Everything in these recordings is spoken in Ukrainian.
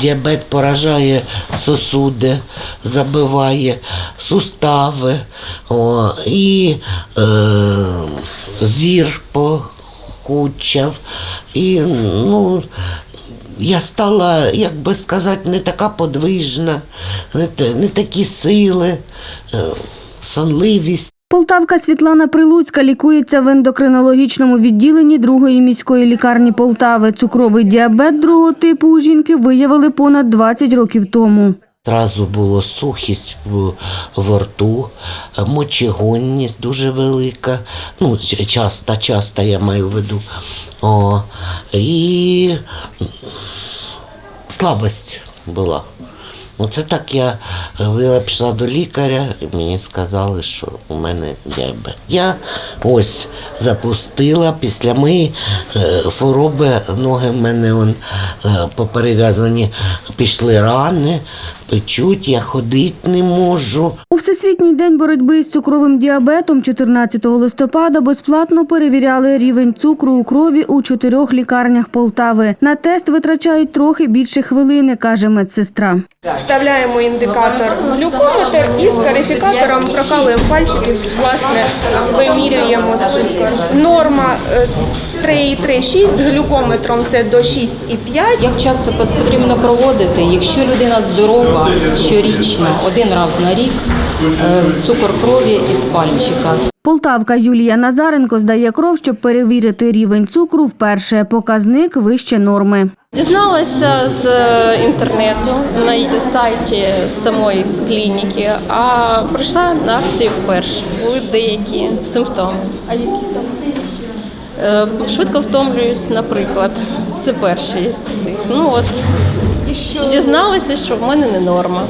Діабет поражає сосуди, забиває сустави о, і е, зір похудчав. І, ну, я стала, як би сказати, не така подвижна, не, не такі сили, е, сонливість. Полтавка Світлана Прилуцька лікується в ендокринологічному відділенні другої міської лікарні Полтави. Цукровий діабет другого типу у жінки виявили понад 20 років тому. Зразу було сухість в, рту, мочегонність дуже велика, ну, часто, часто я маю в виду. О, і слабость була. Оце так я говорила, пішла до лікаря, і мені сказали, що у мене діабет. Я ось запустила після моєї е, хвороби, ноги в мене он, е, поперев'язані, пішли рани, печуть, я ходити не можу. У Всесвітній день боротьби з цукровим діабетом 14 листопада безплатно перевіряли рівень цукру у крові у чотирьох лікарнях Полтави. На тест витрачають трохи більше хвилини, каже медсестра. Вставляємо індикатор глюкометр і з карифікатором прокалуємо пальчики, власне, вимірюємо цукор. Норма е, 3,36 з глюкометром це до 6,5. Як часто потрібно проводити, якщо людина здорова щорічно, один раз на рік, е, цукор крові із пальчика. Полтавка Юлія Назаренко здає кров, щоб перевірити рівень цукру вперше. Показник вище норми. Дізналася з е, інтернету на сайті самої клініки, а прийшла на акцію вперше. Були деякі симптоми. А які саме? Швидко втомлююсь, наприклад. Це перший із цих. Ну от дізналася, що в мене не норма.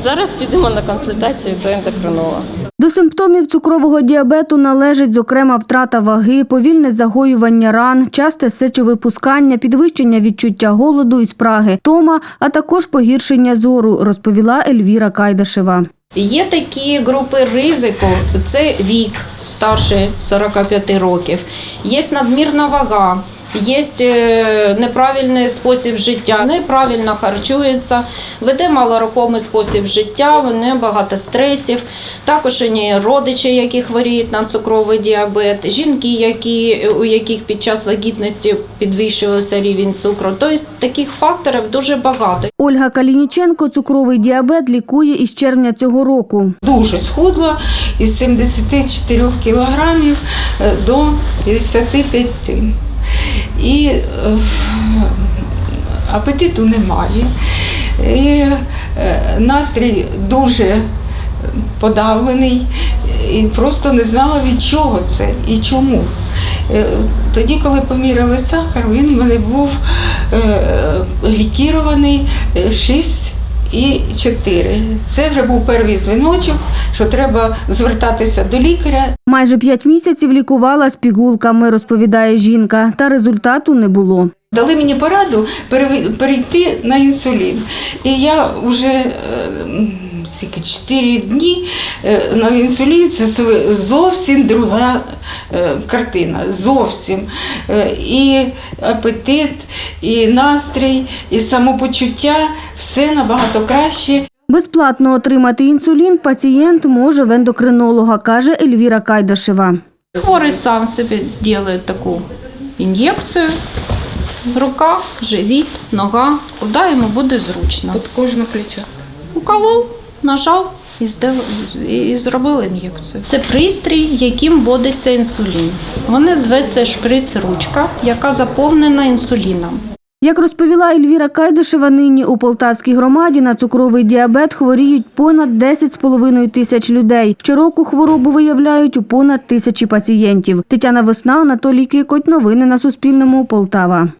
Зараз підемо на консультацію до ендокринолога. До симптомів цукрового діабету належить, зокрема, втрата ваги, повільне загоювання ран, часте сечовипускання, підвищення відчуття голоду і спраги, тома, а також погіршення зору, розповіла Ельвіра Кайдашева. Є такі групи ризику: це вік старше 45 років, є надмірна вага. Є е, неправильний спосіб життя, неправильно харчується, веде малорухомий спосіб життя, в неї багато стресів. Також у неї родичі, які хворіють на цукровий діабет, жінки, які, у яких під час вагітності підвищувався рівень цукру. Тобто таких факторів дуже багато. Ольга Калініченко цукровий діабет лікує із червня цього року. дуже схудла із 74 кілограмів е, до 55. І е, апетиту немає. І е, настрій дуже подавлений і просто не знала від чого це і чому. Е, Тоді, коли поміряли сахар, він в мене був глікірований е, 6 і 4. Це вже був перший дзвіночок, що треба звертатися до лікаря. Майже п'ять місяців лікувала з пігулками, розповідає жінка, та результату не було. Дали мені пораду пере- перейти на інсулін. І я вже е, скільки, 4 дні е, на інсулін це зовсім друга е, картина. Зовсім. І апетит, і настрій, і самопочуття все набагато краще. Безплатно отримати інсулін пацієнт може в ендокринолога, каже Ельвіра Кайдашева. Хворий сам собі робить таку ін'єкцію. Рука, живіт, нога, куди йому буде зручно. От кожне плечо. Уколол, нажав і, здав- і зробили ін'єкцію. Це пристрій, яким вводиться інсулін. Вони зветься шприц-ручка, яка заповнена інсуліном. Як розповіла Ельвіра Кайдашева, нині у Полтавській громаді на цукровий діабет хворіють понад 10,5 тисяч людей. Щороку хворобу виявляють у понад тисячі пацієнтів. Тетяна Весна, Анатолій Кикоть. Новини на Суспільному. Полтава.